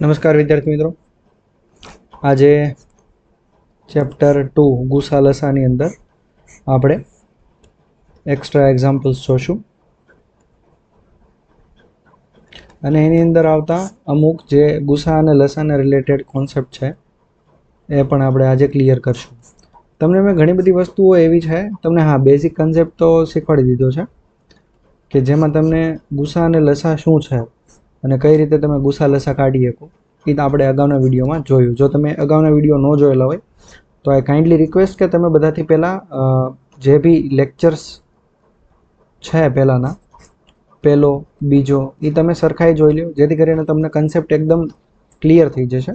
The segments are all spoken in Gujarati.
નમસ્કાર વિદ્યાર્થી મિત્રો. આજે ચેપ્ટર ટુ ગુસા લસાની અંદર આપણે એક્સ્ટ્રા એક્ઝામ્પલ્સ જોશું. અને એની અંદર આવતા અમુક જે ગુસા અને લસાને રિલેટેડ કોન્સેપ્ટ છે, એ પણ આપણે આજે ક્લિયર કરશું. તમને મેં ઘણી બધી વસ્તુઓ એવી છે, તમને હા બેઝિક કન્સેપ્ટ તો શીખવાડી દીધો છે, કે જેમાં તમને ગુસા અને લસા શું છે અને કઈ રીતે તમે ગુસા લસા કાઢી શકો, એ આપણે અગાઉના વિડીયોમાં જોયું. જો તમે અગાઉના વીડિયો ન જોયેલા હોય, તો આઈ કાઇન્ડલી રિક્વેસ્ટ કે તમે બધાથી પહેલાં જે બી લેક્ચર્સ છે પહેલાંના, પહેલો, બીજો, એ તમે સરખાઈ જોઈ લો જેથી કરીને તમને કન્સેપ્ટ એકદમ ક્લિયર થઈ જશે.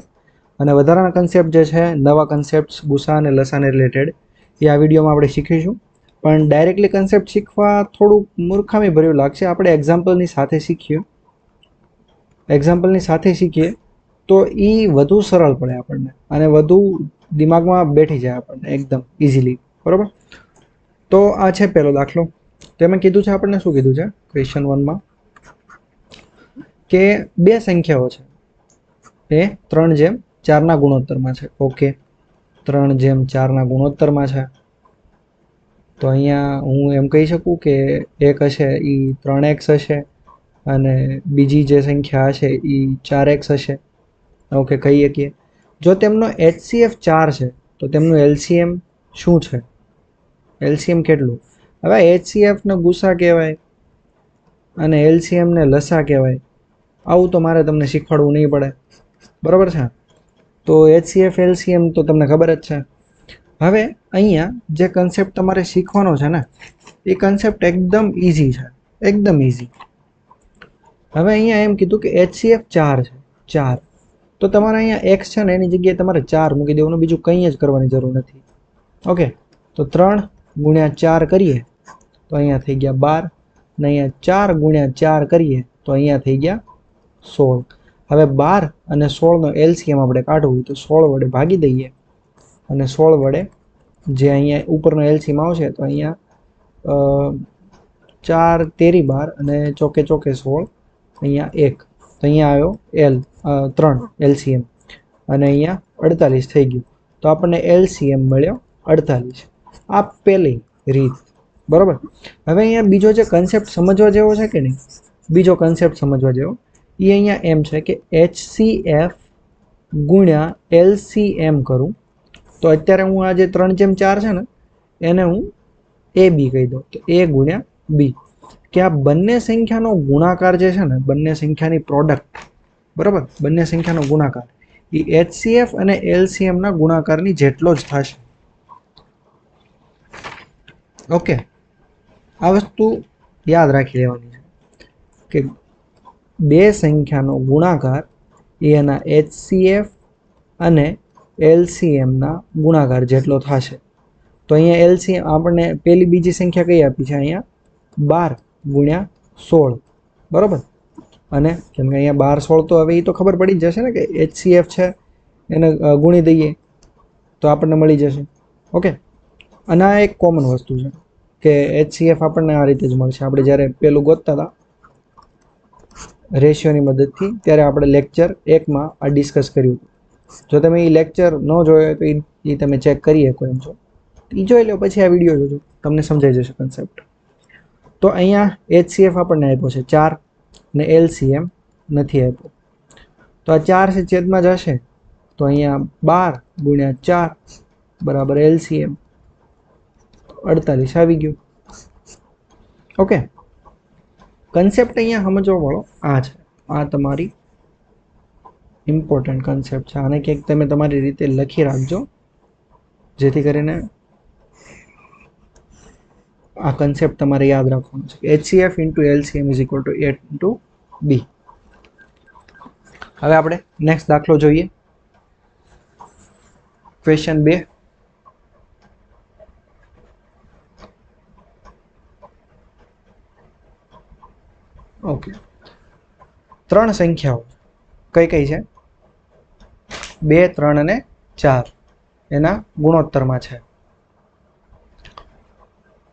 અને વધારાના કન્સેપ્ટ જે છે, નવા કન્સેપ્ટ ગુસા અને લસાને રિલેટેડ એ આ વિડીયોમાં આપણે શીખીશું. પણ ડાયરેક્ટલી કન્સેપ્ટ શીખવા થોડુંક મૂર્ખામી ભર્યું લાગશે. આપણે એક્ઝામ્પલની સાથે શીખીએ. એક્ઝામ્પલની સાથે શીખીએ, તો એ વધુ સરળ પડે આપણને અને વધુ દિમાગમાં બેઠી જાય આપણને એકદમ ઇઝીલી બરાબર? તો આ છે પહેલો દાખલો. તેમાં કીધું છે આપણને, શું કીધું છે? ક્વેશ્ચન વનમાં કે બે સંખ્યાઓ છે. એ ત્રણ જેમ ચારના ગુણોત્તરમાં છે. ઓકે. ત્રણ જેમ ચારના ગુણોત્તરમાં છે. તો અહીંયા હું એમ કહી શકું કે એક હશે એ ત્રણ એક્સ હશે. અને બીજી જે સંખ્યા હશે એ ચાર એક્સ હશે. ઓકે કહી શકીએ જો તેમનો એચસીએફ ચાર છે, તો તેમનું એલસીએમ શું છે? એલસીએમ કેટલું? હવે એચસીએફને ગુસા કહેવાય અને એલસીએમને લસા કહેવાય. આવું તો મારે તમને શીખવાડવું નહીં પડે. બરાબર છે? તો એચસીએફ એલસીએમ તો તમને ખબર જ છે. હવે અહીંયા જે કન્સેપ્ટ તમારે શીખવાનો છે ને, એ કન્સેપ્ટ એકદમ ઇઝી છે. એકદમ ઇઝી હવે અહીંયા એમ કીધું કે એચસીએફ ચાર છે, ચાર. તો તમારે અહીંયા એક્સ છે ને એની જગ્યાએ તમારે ચાર મૂકી દેવાનું, બીજું કંઈ જ કરવાની જરૂર નથી. ઓકે, તો ત્રણ ગુણ્યા ચાર કરીએ, તો અહીંયા થઈ ગયા બાર. ને અહીંયા ચાર ગુણ્યા ચાર કરીએ, તો અહીંયા થઈ ગયા સોળ. હવે બાર અને સોળનો એલસીએમ આપણે કાઢવું હોય તો સોળ વડે ભાગી દઈએ. અને સોળ વડે જે અહીંયા ઉપરનો એલસીએમ આવશે તો અહીંયા ચાર તેરી બાર અને ચોકે ચોકે સોળ. અહીંયા એક, તો અહીંયા આવ્યો એલ ત્રણ એલસીએમ અને અહીંયા અડતાલીસ થઈ ગયું. તો આપણને એલસીએમ મળ્યો અડતાલીસ. આ પહેલી રીત. બરાબર? હવે અહીંયા બીજો જે કન્સેપ્ટ સમજવા જેવો છે કે નહીં? બીજો કન્સેપ્ટ સમજવા જેવો. એ અહીંયા એમ છે કે એચસીએફ ગુણ્યા એલસીએમ કરું. તો અત્યારે હું આ જે ત્રણ જેમ ચાર છે ને, એને હું એ બી કહી દઉં. તો એ ગુણ્યા બી કે આ બંને સંખ્યાનો ગુણાકાર જે છે ને, બંને સંખ્યાની પ્રોડક્ટ બરાબર? બંને સંખ્યાનો ગુણાકાર. એ એચસીએફ અને એલસીએમના ગુણાકારની જેટલો જ થશે. ઓકે આ વસ્તુ યાદ રાખી લેવાની છે કે બે સંખ્યાનો ગુણાકાર એ એના એચસીએફ અને એલસીએમના ગુણાકાર જેટલો થશે. તો અહીંયા એલસીએમ આપણને પેલી બીજી સંખ્યા કઈ આપી છે અહીંયા? બાર. ગુણ્યા સોળ. બરાબર? અને કેમ કે અહીંયા બાર સોળ તો હવે એ તો ખબર પડી જશે ને કે એચસીએફ છે, એને ગુણી દઈએ તો આપણને મળી જશે. ઓકે? અને આ એક કોમન વસ્તુ છે કે એચસીએફ આપણને આ રીતે જ મળશે. આપણે જ્યારે પેલું ગોતતા હતા રેશિયોની મદદથી, ત્યારે આપણે લેક્ચર એકમાં આ ડિસ્કસ કર્યું જો તમે એ લેક્ચર ન જોયો તો એ તમે ચેક કરી શકો એમ છો. એ જોઈ લો, પછી આ વીડિયો જોજો. તમને સમજાઈ જશે કન્સેપ્ટ તો અહીંયા એચસીએફ આપણને આપ્યો છે ચાર ને એલસીએમ નથી આપ્યો. તો આ ચાર છે છેદમાં જશે તો અહીંયા બાર ગુણ્યા ચાર બરાબર એલસીએમ અડતાલીસ આવી ગયું. ઓકે. કન્સેપ્ટ અહીંયા સમજવા વાળો આ છે. આ તમારી ઇમ્પોર્ટન્ટ કન્સેપ્ટ છે. આને ક્યાંક તમે તમારી રીતે લખી રાખજો. જેથી કરીને આ કન્સેપ્ટ તમારે યાદ રાખવાનો છે HCF into LCM is equal to eight into B હવે આપણે નેક્સ્ટ દાખલો જોઈએ. ક્વેશ્ચન બે. ઓકે ત્રણ સંખ્યાઓ. કઈ કઈ છે? બે, ત્રણ અને ચાર. એના ગુણોત્તરમાં છે.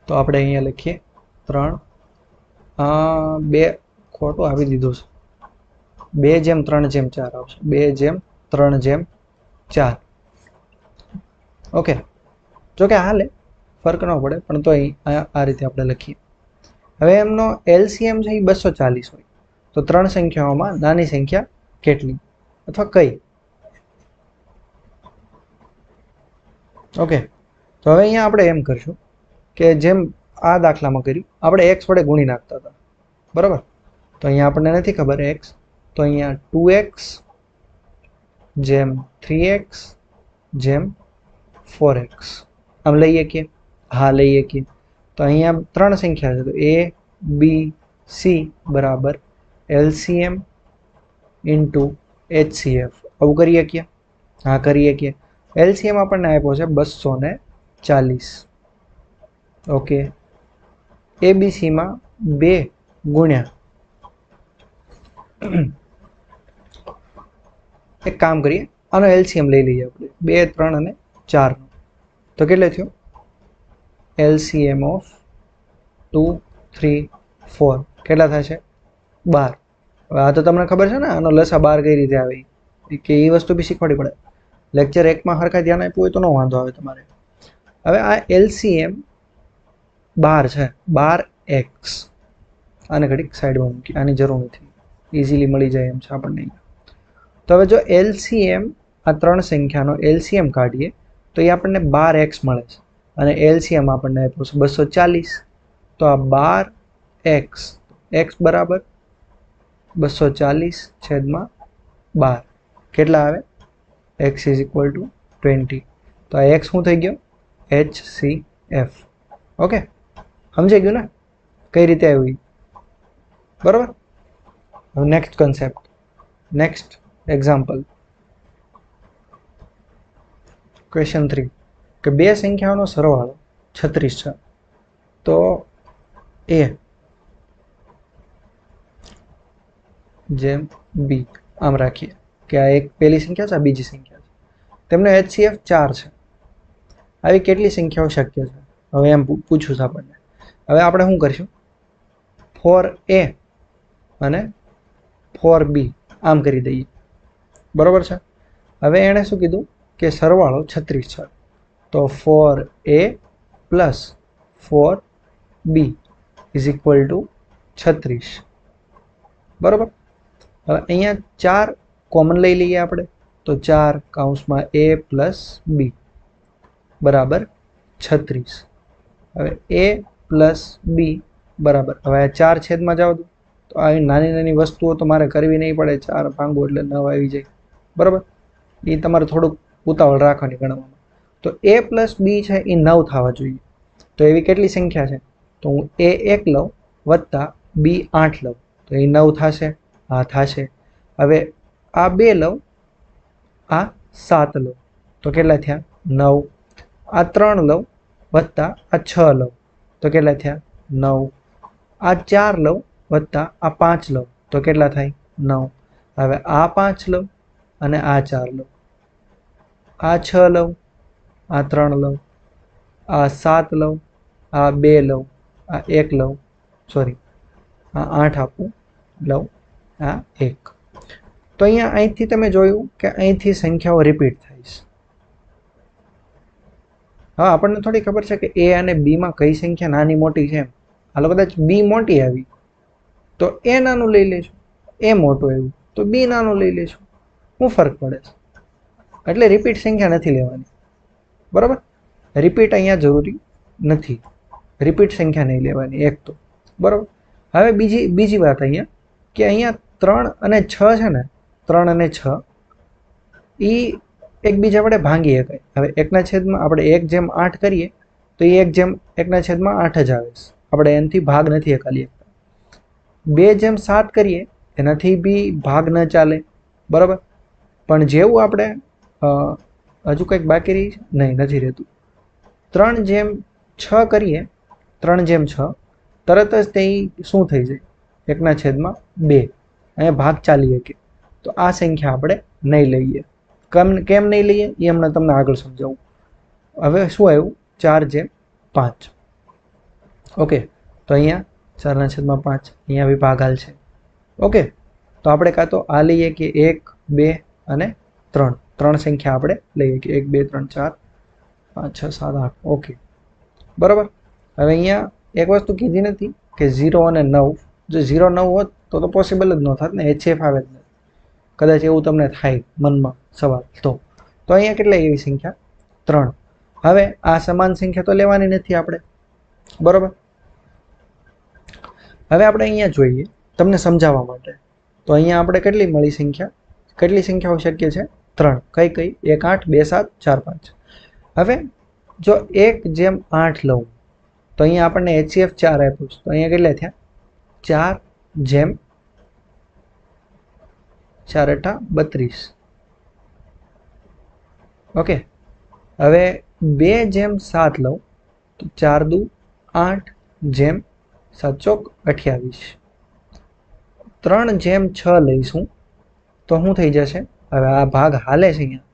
તો આપણે અહીંયા લખીએ. ત્રણ બે ખોટું આવી દીધું છે. બે જેમ ત્રણ જેમ ચાર આવશે. બે જેમ ત્રણ જેમ ચાર. ઓકે જોકે હાલે, ફર્ક ન પડે, પણ તો અહીં આ રીતે આપણે લખીએ. હવે એમનો એલસીએમ છે એ બસો ચાલીસ હોય. તો ત્રણ સંખ્યાઓમાં નાની સંખ્યા કેટલી? અથવા કઈ? ઓકે તો હવે અહીંયા આપણે એમ કરશું. કે જેમ આ દાખલામાં કર્યું, આપણે એક્સ વડે ગુણી નાખતા હતા. બરાબર? તો અહીંયા આપણને નથી ખબર એક્સ તો અહીંયા ટુ એક્સ જેમ થ્રી એક્સ જેમ ફોર એક્સ આમ લઈએ કે? હા, લઈએ કે. તો અહીંયા ત્રણ સંખ્યા છે. તો એ બી સી બરાબર એલસીએમ ઇન્ટુ એચસીએફ આવું કરીએ કે? હા, કરીએ કે? એલસીએમ આપણને આપ્યો છે બસો ને ચાલીસ. ઓકે એબીસીમાં બે ગુણ્યા. એક કામ કરીએ. આનો એલસીએમ લઈ લઈએ આપણે. બે, ત્રણ અને ચાર તો કેટલે થયો? LCM of two, three, four. કેટલા થશે? બાર. હવે આ તો તમને ખબર છે ને, આનો લસા બાર કઈ રીતે આવે? કે એ વસ્તુ બી શીખવાડી પડે. લેક્ચર એકમાં હરખા ધ્યાન આપ્યું હોય તો ન વાંધો આવે તમારે. હવે આ એલસીએમ બાર છે. બાર એક્સ આને ઘડીક સાઈડમાં મૂકી આની જરૂર નથી. ઇઝીલી મળી જાય એમ છે આપણને તો હવે જો એલસીએમ આ ત્રણ સંખ્યાનો એલસીએમ કાઢીએ, તો એ આપણને બાર એક્સ મળે છે. અને એલસીએમ આપણને આપ્યું છે બસો ચાલીસ. તો આ બાર એક્સ એક્સ બરાબર બસો ચાલીસ છેદમાં બાર. કેટલા આવે? X is equal to twenty તો આ એક્સ શું થઈ ગયો? એચ સી એફ ઓકે સમજાઈ ગયું ને? કઈ રીતે આવ્યું બરાબર? Next concept next example question three કે બે સંખ્યાઓનો સરવાળો છત્રીસ છે. તો એ જેમ બી આમ રાખીએ કે આ એક પહેલી સંખ્યા છે, આ બીજી સંખ્યા છે. તેમનો એચસીએફ ચાર છે. આવી કેટલી સંખ્યાઓ શક્ય છે? હવે એમ પૂછું છે આપણને. હવે આપણે શું કરીશું? ફોર એ અને ફોર બી આમ કરી દઈએ. બરાબર છે? હવે એણે શું કીધું? કે સરવાળો છત્રીસ છે. તો four A plus four B is equal to છત્રીસ. બરાબર? હવે અહીંયા ચાર કોમન લઈ લઈએ આપણે. તો ચાર કાઉન્સમાં એ પ્લસ બી બરાબર? છત્રીસ. હવે એ પ્લસ બી બરાબર. હવે આ ચાર છેદમાં જાવ તો આવી નાની નાની વસ્તુઓ તો મારે કરવી નહીં પડે, ચાર ભાંગો એટલે નવ આવી જાય. બરાબર? એ તમારે થોડુંક ઉતાવળ રાખવાની ગણવામાં. તો એ પ્લસ બી છે એ નવ થવા જોઈએ. તો એવી કેટલી સંખ્યા છે? તો હું એ એક લઉં, વત્તા બી આઠ લઉં. તો એ નવ થશે હા થશે. હવે આ બે લઉં, આ સાત લઉં. તો કેટલા થયા? નવ. આ ત્રણ લઉં, વત્તા આ છ લઉં. તો કેટલા થયા? નવ. આ ચાર લઉં વત્તા આ પાંચ લઉં. તો કેટલા થાય? નવ. હવે આ પાંચ લઉં અને આ ચાર લઉં. આ છ લઉં, આ ત્રણ લઉં, આ સાત લઉં, આ બે લઉં, આ એક લઉં, સોરી, આ આઠ આપું, લઉં, આ એક. તો અહીંયા અહીંથી તમે જોયું કે અહીંથી સંખ્યાઓ રિપીટ થાય. હા, આપણને થોડી ખબર છે કે એ અને બીમાં કઈ સંખ્યા નાની મોટી છે એમ. હાલો, કદાચ બી મોટી આવી, તો એ નાનું લઈ લેશું. એ મોટું આવ્યું, તો બી નાનું લઈ લેશું. શું ફરક પડે છે. એટલે રિપીટ સંખ્યા નથી લેવાની. બરાબર? રિપીટ અહીંયા જરૂરી નથી. રિપીટ સંખ્યા નહીં લેવાની, એક તો. બરાબર? હવે બીજી બીજી વાત અહીંયા, કે અહીંયા ત્રણ અને છ છે ને, ત્રણ અને છ એ એકબીજા વડે ભાંગી શકાય. હવે એકના છેદમાં આપણે એક જેમ આઠ કરીએ, તો એ એક જેમ એકના છેદમાં આઠ જ આવે આપણે એનાથી ભાગ નથી એકાલી શકતા. બે જેમ સાત કરીએ, એનાથી બી ભાગ ન ચાલે. બરાબર? પણ જેવું આપણે હજુ કંઈક બાકી રહી નહીં, નથી રહેતું. ત્રણ જેમ છ કરીએ, ત્રણ જેમ છ, તરત જ તે શું થઈ જાય? એકના છેદમાં બે. અહીંયા ભાગ ચાલી શકે. તો આ સંખ્યા આપણે નહીં લઈએ. કેમ કેમ નહીં લઈએ? એ હમણાં તમને આગળ સમજાવું. હવે શું આવ્યું? ચાર જે પાંચ. ઓકે, તો અહીંયા ચારના છેદમાં પાંચ, અહીંયા બી ભાગાલ છે. ઓકે, તો આપણે કાં તો આ લઈએ કે એક, બે અને ત્રણ. ત્રણ સંખ્યા આપણે લઈએ કે એક, બે, ત્રણ, ચાર, પાંચ, છ, સાત, આઠ. ઓકે, બરાબર? હવે અહીંયા એક વસ્તુ કીધી નથી કે ઝીરો અને નવ. જો ઝીરો નવ હોત તો તો પોસિબલ જ ન થાત ને એચએફ આવે જ કદાચ એવું તમને થાય મનમાં સવાલ તો. તો અહીંયા કેટલા એવી સંખ્યા? ત્રણ. હવે આ સમાન સંખ્યા તો લેવાની નથી આપણે. બરાબર? હવે આપણે અહીંયા જોઈએ તમને સમજાવવા માટે. તો અહીંયા આપણે કેટલી મળી સંખ્યા? કેટલી સંખ્યાઓ શક્ય છે? ત્રણ. કઈ કઈ? એક, આઠ, બે, સાત, ચાર, પાંચ. હવે જો એક જેમ આઠ લઉં, તો અહીંયા આપણને એચસીએફ ચાર આપ્યું છે. તો અહીંયા કેટલા થયા? ચાર જેમ ચાર અઠા બત્રીસ. ઓકે. હવે બે જેમ સાત લઉં, તો ચાર દુ આઠ જેમ સાત ચોક અઠ્યાવીસ. ત્રણ જેમ છ લઈશું, તો શું થઈ જશે? હવે આ ભાગ હાલે છે અહીંયા,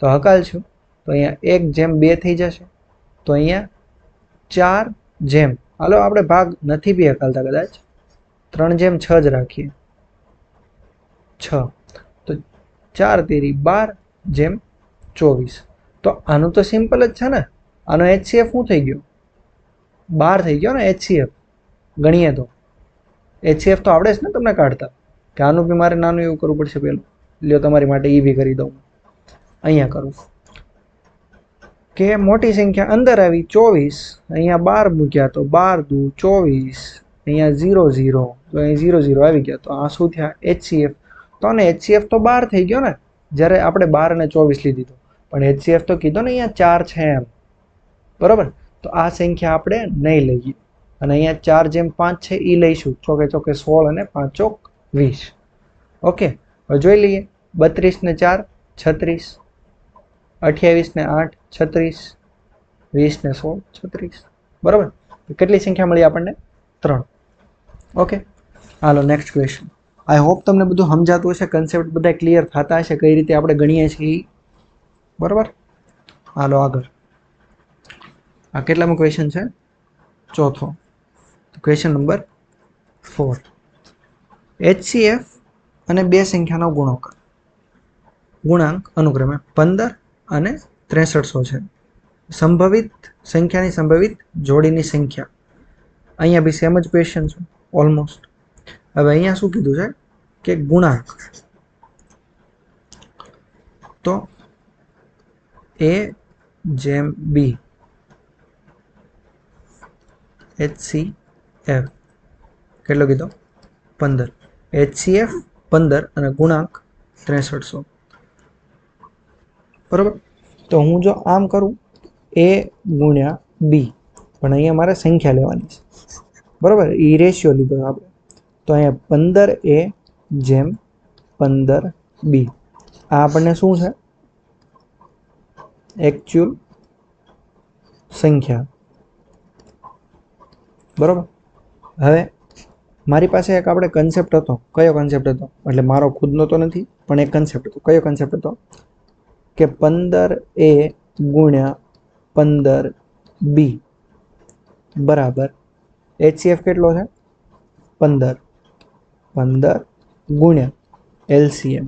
તો હકાલ છું. તો અહીંયા એક જેમ બે થઈ જશે, તો અહીંયા ચાર જેમ. હાલો, આપણે ભાગ નથી બી હકાલતા કદાચ. ત્રણ જેમ છ જ રાખીએ. છ. ચાર તેરી બાર જેમ ચોવીસ. તો આનું તો સિમ્પલ જ છે ને? આનો એચસીએફ શું થઈ ગયો? બાર થઈ ગયો ને એચસીએફ ગણીએ તો. એચસીએફ તો આવડે જ ને તમને કાઢતા. કે આનું બી મારે નાનું એવું કરવું પડશે પેલું. લ્યો તમારી માટે એ બી કરી દઉં. અહીંયા કરું. કે મોટી સંખ્યા અંદર આવી ચોવીસ, અહીંયા બાર મૂક્યા તો બાર દુ ચોવીસ, અહીંયા ઝીરો ઝીરો, તો અહીં ઝીરો ઝીરો આવી ગયા. તો આ શું થયા? એચસીએફ તો ને એચસીએફ તો બાર થઈ ગયો ને, જ્યારે આપણે બાર અને ચોવીસ લીધી તો. પણ એચસીએફ તો કીધો ને અહીંયા ચાર છે એમ. બરાબર? તો આ સંખ્યા આપણે નહીં લઈએ. અને અહીંયા ચાર જેમ પાંચ છે એ લઈશું. ચોકે ચોકે સોળ અને પાંચ ચોક વીસ. ઓકે? હવે જોઈ લઈએ. બત્રીસ ને ચાર, છત્રીસ. અઠ્યાવીસ ને આઠ, છત્રીસ. વીસ ને સોળ, છત્રીસ. બરાબર? કેટલી સંખ્યા મળી આપણને? ત્રણ. ઓકે? હાલો નેક્સ્ટ ક્વેશ્ચન આઈ હોપ તમને બધું સમજાતું હશે કન્સેપ્ટ બધા ક્લિયર થતા હશે, કઈ રીતે આપણે ગણીએ છીએ. બરાબર? હાલો, આગળ. આ કેટલામાં ક્વેશ્ચન છે? ચોથો. ક્વેશ્ચન નંબર ફોર એચસીએફ અને બે સંખ્યાનો ગુણોક. ગુણાંક, અનુક્રમે પંદર અને ત્રેસઠસો છે. સંભવિત, સંખ્યાની સંભવિત જોડીની સંખ્યા. અહીંયા બી સેમ જ ક્વેશ્ચન છે ઓલમોસ્ટ હવે અહીંયા શું કીધું છે? કે ગુણાંક. તો એ જેમ બી એચસી એફ કેટલો કીધો? પંદર. એચસીએફ પંદર અને ગુણાંક ત્રેસઠસો. બરાબર? તો હું જો આમ કરું એ ગુણ્યા બી પણ અહીંયા મારે સંખ્યા લેવાની છે. બરાબર? એ રેશિયો લીધો આપણે. તો અહીંયા પંદર એ જેમ પંદર બી. આ આપણને શું છે? એકચ્યુઅલ સંખ્યા. બરાબર? હવે મારી પાસે એક આપણે કન્સેપ્ટ હતો. કયો કન્સેપ્ટ હતો? એટલે મારો ખુદનો તો નથી, પણ એક કન્સેપ્ટ હતો. કયો કન્સેપ્ટ હતો? કે પંદર એ ગુણ્યા પંદર બી. બરાબર. એચસીએફ કેટલો છે? પંદર. પંદર ગુણ્યા એલસીએમ.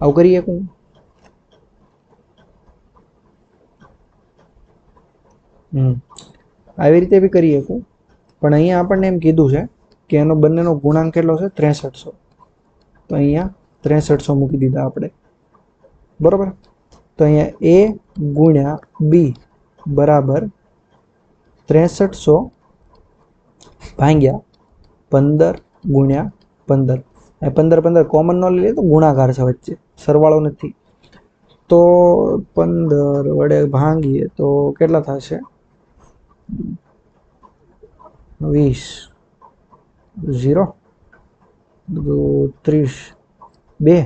આવું કરીએ હું હમ. આવી રીતે બી કરી શકું પણ અહીંયા આપણને એમ કીધું છે કે એનો બંનેનો ગુણાંક કેટલો છે? ત્રેસઠસો. તો અહીંયા ત્રેસઠસો મૂકી દીધા આપણે. બરાબર? તો અહીંયા એ ગુણ્યા બી બરાબર ત્રેસઠસો ભાગ્યા પંદર ગુણ્યા પંદર. પંદર પંદર કોમન નો લઈએ તો ગુણાકાર છે વચ્ચે. સરવાળો નથી. તો પંદર વડે ભાંગીએ તો કેટલા થશે? વીસ. ઝીરો? ત્રીસ. બે?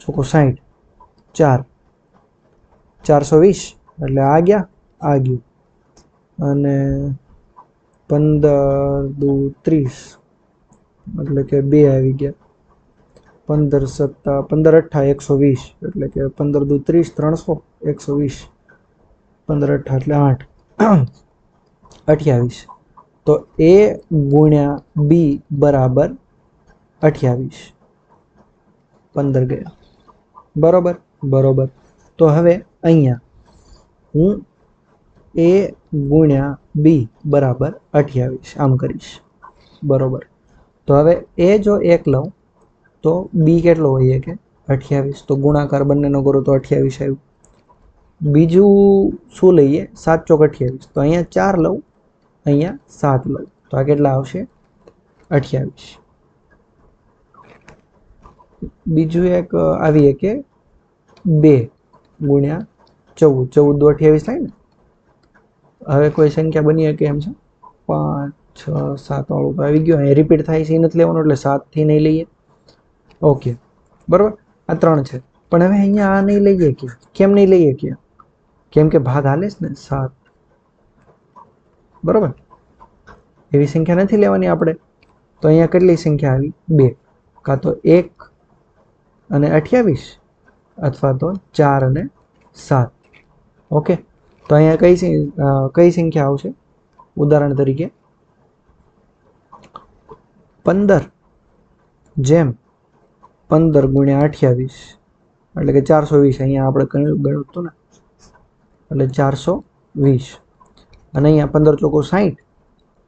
ચોખ્ખો સાઠ ચાર. ચારસો વીસ. એટલે આ ગયા? આ ગયું. અને પંદર, દુ, ત્રીસ. એટલે કે બે આવી ગયા. પંદર, સત્તા, પંદર, અઠ્ઠા, એકસો વીસ. એટલે કે પંદર, દુ, ત્રીસ, ત્રણસો, એકસો વીસ. પંદર, અઠ્ઠા એટલે આઠ. અઠ્યાવીસ. તો એ ગુણ્યા બી બરાબર અઠ્યાવીસ. પંદર ગયા. બરોબર? બરોબર. તો હવે અહીંયા હું એ ગુણ્યા બી બરાબર અઠ્યાવીસ. આમ કરીશ. બરોબર. તો હવે એ જો એક લઉં, તો બી કેટલો હોય કે અઠ્યાવીસ. તો ગુણાકાર બંનેનો કરો તો અઠ્યાવીસ આવ્યું. બીજું શું લઈએ? સાત ચોક અઠ્યાવીસ. તો અહીંયા ચાર લઉં, અહીંયા સાત લઉં. તો આ કેટલા આવશે? અઠ્યાવીસ. બીજું એક આવીએ કે બે ગુણ્યા ચૌદ. ચૌદ દો અઠ્યાવીસ થાય ને? હવે કોઈ સંખ્યા બની શકે એમ છે? પાંચ, છ, સાત વાળું તો આવી ગયું. અહીં રિપીટ થાય છે, એ નથી લેવાનું, એટલે સાતથી નહીં લઈએ. ઓકે બરાબર? આ ત્રણ છે. પણ હવે અહીંયા આ નહીં લઈએ કે કેમ નહીં લઈએ કે કેમ કે ભાગ હાલે છે ને? સાત. બરાબર? એવી સંખ્યા નથી લેવાની આપણે. તો અહીંયા કેટલી સંખ્યા આવી? બે. કાં તો એક અને અઠ્યાવીસ અથવા તો ચાર અને સાત. ઓકે તો અહીંયા કઈ કઈ સંખ્યા આવશે? ઉદાહરણ તરીકે પંદર. જેમ પંદર ગુણ્યા અઠ્યાવીસ, એટલે કે ચારસો વીસ. અહીંયા આપણે ગણ્યું હતું ને એટલે ચારસો વીસ. અને અહીંયા પંદર ચોકો સાહીઠ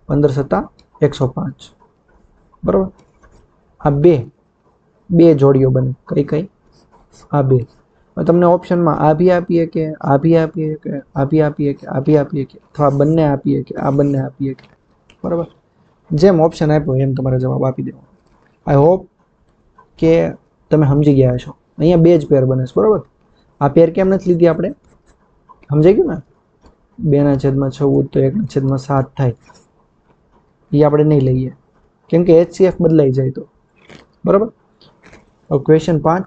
પંદર સત્તા એકસો પાંચ. બરાબર? આ બે બે જોડીઓ બને. કઈ કઈ? આ બે. તમને ઓપ્શનમાં આ બી આપીએ કે આ બી આપીએ કે આ બી આપીએ કે આ બી આપીએ કે, અથવા બંને આપીએ કે, આ બંને આપીએ કે. બરાબર? જેમ ઓપ્શન આપ્યો, એમ તમારે જવાબ આપી દેવો આઈ હોપ કે તમે સમજી ગયા છો અહીંયા બે જ પેર બને છે, બરાબર? આ પેર કેમ નથી લીધી આપણે? સમજાઈ ગયું ને? બેના છેદમાં છવ્વું તો એકના છેદમાં સાત થાય. એ આપણે નહીં લઈએ. કેમ કે એચસીએફ બદલાઈ જાય તો. બરાબર? ક્વેશ્ચન પાંચ.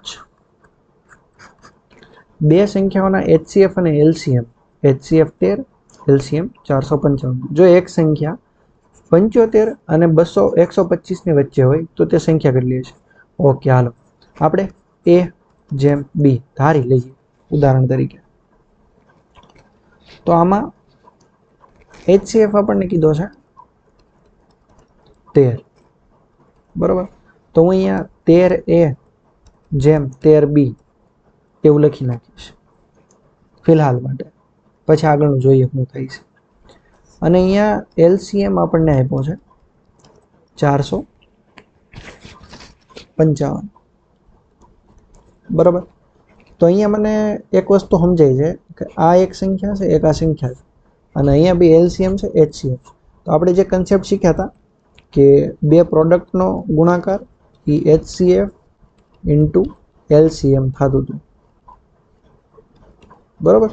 બે સંખ્યાઓના એચસીએફ અને એલસીએમ એચસીએફ તેર એલસીએમ ચારસો પંચાવન. જો એક સંખ્યા પંચોતેર અને બસો એકસો પચીસની વચ્ચે હોય, તો તે સંખ્યા કેટલી હશે? ઓકે, હાલો. આપણે એ જેમ બી ધારી લઈએ, ઉદાહરણ તરીકે. તો આમાં એચસીએફ આપણને કીધો છે તેર. બરાબર? તો હું અહીંયા તેર એ જેમ તેર બી એવું લખી નાખીશ. ફિલહાલ માટે. પછી આગળનું જોઈએ શું થાય છે અને અહીંયા એલસીએમ આપણને આપ્યો છે. ચારસો પંચાવન. બરાબર? તો અહીંયા મને એક વસ્તુ સમજાય છે કે આ એક સંખ્યા છે, એક આ સંખ્યા છે. અને અહીંયા બી એલસીએમ છે, એચસીએમ તો આપણે જે કન્સેપ્ટ શીખ્યા હતા કે બે પ્રોડક્ટનો ગુણાકાર એ એચસીએફ ઇન્ટુ એલસીએમ થતું હતું. બરાબર?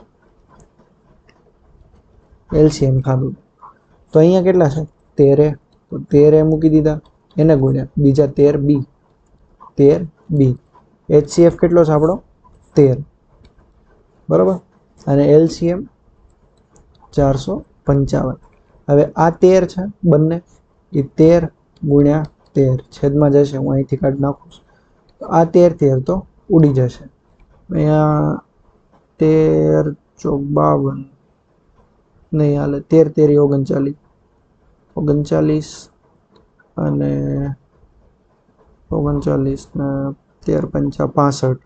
એલસીએમ થતું તો અહીંયા કેટલા છે? તેરે. તો તેરે મૂકી દીધા. એને ગુણ્યા. બીજા તેર બી. તેર બી. એચસીએફ કેટલો છે આપણો? તેર. બરાબર? અને એલસીએમ ચારસો પંચાવન. હવે આ તેર છે બંને. એ તેર ગુણ્યા તેર. છેદમાં જશે. હું અહીંથી કાઢી નાખું છું. આ તેર તેર તો ઉડી જશે. અહીંયા તેર ચોક બાવન નહીં, હાલે, તેર, તેરી ઓગણચાલીસ. ઓગણચાલીસ અને ઓગણચાલીસ ને તેર પંચા પાસઠ.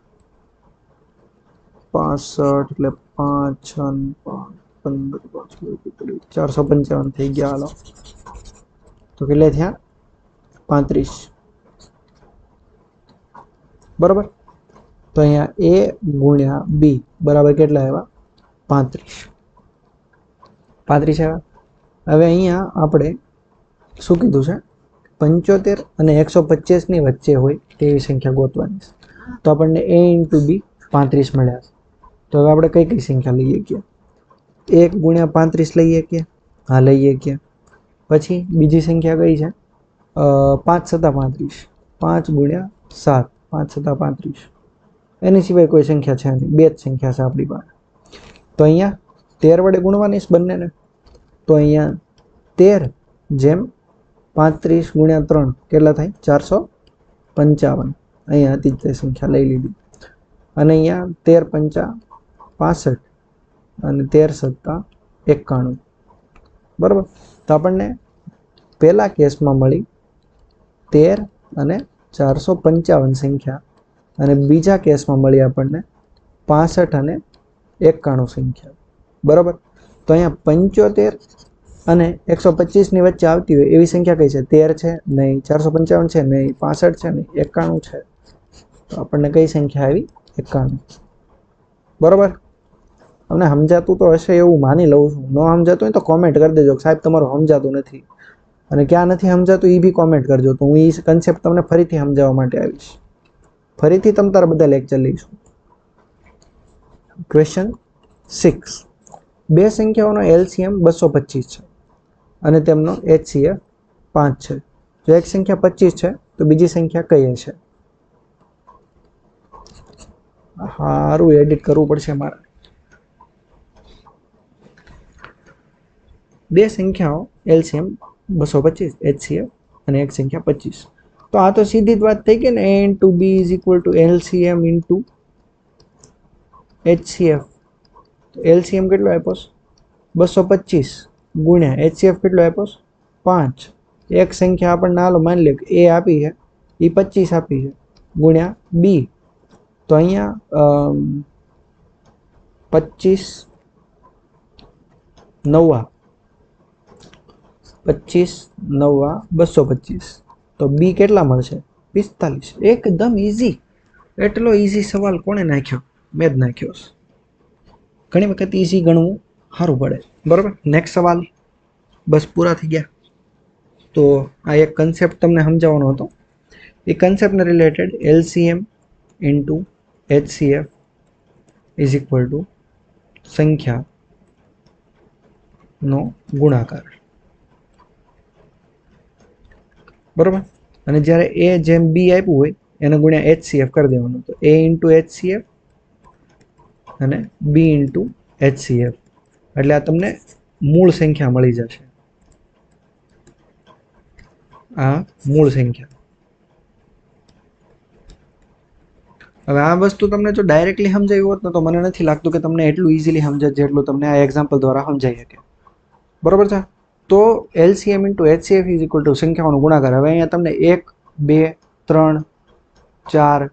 પાસઠ એટલે પાંચ, છ પંદર ચારસો પંચાવન થઈ ગયા, હાલો. તો કેટલા થયા? પાંત્રીસ. બરાબર? તો અહીંયા એ ગુણ્યા બી બરાબર કેટલા આવ્યા? પાંત્રીસ. પાંત્રીસ આવ્યા. હવે અહીંયા આપણે શું કીધું છે? પંચોતેર અને એકસો પચીસની વચ્ચે હોય તેવી સંખ્યા ગોતવાની છે. તો આપણને એ ઇન્ટુ બી પાંત્રીસ મળ્યા છે. તો હવે આપણે કઈ કઈ સંખ્યા લઈએ કે એક ગુણ્યા પાંત્રીસ લઈએ કે હા લઈએ કે પછી બીજી સંખ્યા કઈ છે? પાંચ સત્તા પાંત્રીસ. પાંચ ગુણ્યા સાત. પાંચ સત્તા પાંત્રીસ. એની સિવાય કોઈ સંખ્યા છે નહીં. બે જ સંખ્યા છે આપણી પાસે. તો અહીંયા તેર વડે ગુણવાની છે બંનેને. તો અહીંયા તેર જેમ પાંત્રીસ ગુણ્યા ત્રણ કેટલા થાય? ચારસો પંચાવન. અહીંયા હતી જ તે સંખ્યા, લઈ લીધી. અને અહીંયા તેર પંચા પાસઠ અને તેર સત્તા એકાણું. બરાબર? તો આપણને પહેલા કેસમાં મળી તેર અને ચારસો પંચાવન સંખ્યા. અને બીજા કેસમાં મળી આપણને પાસઠ અને એકાણું સંખ્યા. બરાબર? તો અહીંયા પંચોતેર અને એકસો પચીસની વચ્ચે આવતી હોય એવી સંખ્યા કઈ છે? તેર છે, નહીં. ચારસો પંચાવન છે, નહીં. પાસઠ છે, નહીં. એકાણું છે. તો આપણને કઈ સંખ્યા આવી? એકાણું. બરાબર? અમને સમજાતું તો હશે એવું માની લઉં છું. ન સમજાતું હોય તો કોમેન્ટ કરી દેજો સાહેબ, તમારું સમજાતું નથી. અને ક્યાં નથી સમજાતું એ બી કોમેન્ટ કરજો. તો હું એ કન્સેપ્ટ તમને ફરીથી સમજાવવા માટે આવીશ. ફરીથી તમ તારા બધા લેક્ચર લઈશું. ક્વેશ્ચન સિક્સ બે સંખ્યાઓનો એલસીએમ બસો પચીસ છે અને તેમનો એચસીએફ પાંચ છે. જો એક સંખ્યા પચીસ છે, તો બીજી સંખ્યા કઈ હશે? સારું એડિટ કરવું પડશે મારે. બે સંખ્યાઓ એલસીએમ બસો પચીસ એચસીએફ અને એક સંખ્યા પચીસ. તો આ તો સીધી જ વાત થઈ ગઈ ને A into B is equal to LCM into HCF તો એલસીએમ કેટલો આપ્યો બસો પચીસ ગુણ્યા એચસીએફ કેટલો આપ્યો પાંચ એક સંખ્યા આપણને હાલો માની લે એ આપી છે એ પચીસ આપી છે ગુણ્યા બી તો અહીંયા પચીસ નવા પચીસ નવા બસો પચીસ તો બી કેટલા મળશે? પિસ્તાલીસ. એકદમ ઇઝી એટલો ઇઝી સવાલ કોણે નાખ્યો? મેં જ નાખ્યો ઘણી વખત ઇઝી ગણવું સારું પડે. બરાબર? નેક્સ્ટ સવાલ. બસ પૂરા થઈ ગયા. તો આ એક કન્સેપ્ટ તમને સમજાવવાનો હતો. એ કન્સેપ્ટને related LCM into HCF is equal to સંખ્યાનો ગુણાકાર. બરાબર? અને જ્યારે એ જેમ બી આપ્યું હોય, એને ગુણ્યા એચસીએફ કરી દેવાનું. તો એ ઇન્ટુ એચસીએફ અને બી ઇન્ટુ એચસીએફ એટલે આ તમને મૂળ સંખ્યા મળી જશે. આ મૂળ સંખ્યા. હવે આ વસ્તુ તમને જો ડાયરેક્ટલી સમજાવી હોત ને, તો મને નથી લાગતું કે તમને એટલું ઇઝીલી સમજાય જેટલું તમને આ એક્ઝામ્પલ દ્વારા સમજાઈ શકે. બરોબર છે? તો LCM into HCF is equal to સંખ્યાઓનો ગુણાકાર. હવે અહીંયા તમને એક, બે, ત્રણ, ચાર,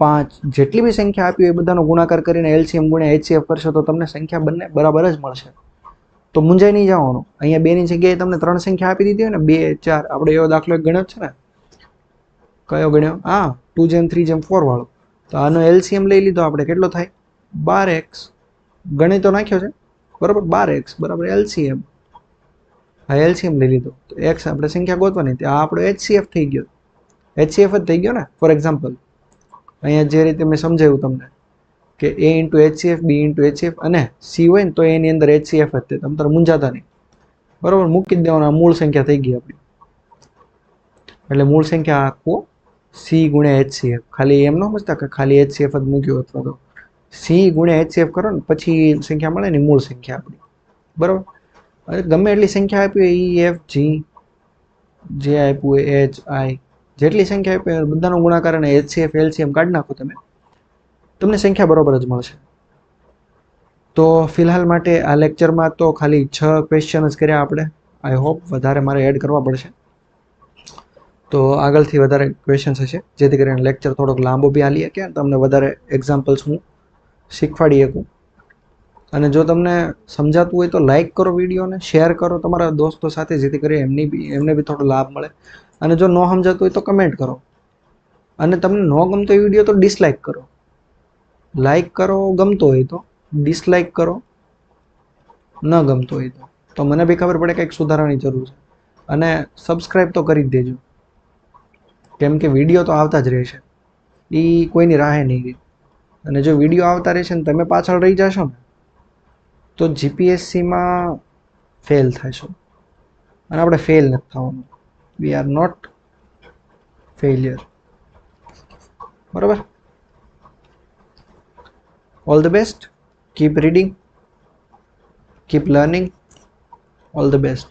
પાંચ જેટલી બી સંખ્યા આપી હોય એ બધાનો ગુણાકાર કરીને એલસીએમ ગુણ્યા એચસીએફ કરશો તો તમને સંખ્યા બંને બરાબર જ મળશે. તો મૂંઝાઈ નહીં જવાનું. અહીંયા બેની જગ્યાએ તમને ત્રણ સંખ્યા આપી દીધી હોય ને, બે, ચાર, આપણે એવો દાખલો એક ગણ્યો છે ને? કયો ગણ્યો? હા ટુ જેમ થ્રી જેમ ફોર વાળો. તો આનો એલસીએમ લઈ લીધો આપણે. કેટલો થાય? બાર એક્સ ગણિતો નાખ્યો છે. બરાબર? બાર એક્સ બરાબર એલસીએમ હા એલસીએમ લઈ લીધો. તો એક્સ આપણે સંખ્યા ગોતવાની. આ આપણો એચસીએફ થઈ ગયો. એચસીએફ જ થઈ ગયો ને? ફોર એક્ઝામ્પલ અહીંયા જે રીતે મેં સમજાવ્યું તમને કે A into HCF B into HCF અને સી હોય ને તો એની અંદર એચસીએફ જ તે તમે તારે મૂંઝાતા નહીં. બરાબર? મૂકી જ દેવાના. મૂળ સંખ્યા થઈ ગઈ આપણી. એટલે મૂળ સંખ્યા આખો સી ગુણ્યા એચસીએફ ખાલી એમ ન સમજતા કે ખાલી એચસીએફ જ મૂક્યું અથવા તો સી ગુણ્યા એચસીએફ કરો ને, પછી સંખ્યા મળે ને મૂળ સંખ્યા આપણી. બરાબર? હવે ગમે એટલી સંખ્યા આપી હોય, ઈ એફ જી જે આપ્યું હોય એચ આઈ જેટલી સંખ્યા આપી હોય બધાનો ગુણાકાર અને એચસીએફ એલસીએમ કાઢી નાખો તમે, તમને સંખ્યા બરોબર જ મળશે. તો ફિલહાલ માટે આ લેક્ચરમાં તો ખાલી છ ક્વેશ્ચન જ કર્યા આપણે. આઈ હોપ વધારે મારે એડ કરવા પડશે. તો આગળથી વધારે ક્વેશ્ચન્સ હશે, જેથી કરીને લેક્ચર થોડોક લાંબો બી આલી શકે તમને વધારે એક્ઝામ્પલ્સ હું શીખવાડી શકું. અને જો તમને સમજાતું હોય તો લાઇક કરો વિડીયોને શેર કરો તમારા દોસ્તો સાથે, જેથી કરી એમની બી, એમને બી થોડો લાભ મળે. અને જો ન સમજાતું હોય તો કમેન્ટ કરો. અને તમને ન ગમતો હોય વીડિયો તો ડિસલાઇક કરો. લાઈક કરો ગમતો હોય તો ડિસલાઇક કરો. ન ગમતો હોય તો. તો મને બી ખબર પડે કંઈક સુધારાની જરૂર છે. અને સબસ્ક્રાઈબ તો કરી જ દેજો. કેમ કે વીડિયો તો આવતા જ રહેશે. એ કોઈની રાહે નહીં રહે. અને જો વીડિયો આવતા રહેશે ને તમે પાછળ રહી જશો ને તો જીપીએસસીમાં ફેલ થશો અને આપણે ફેલ નથી થવાનું. વી આર નોટ ફેલિયર બરાબર? All the best keep reading keep learning all the best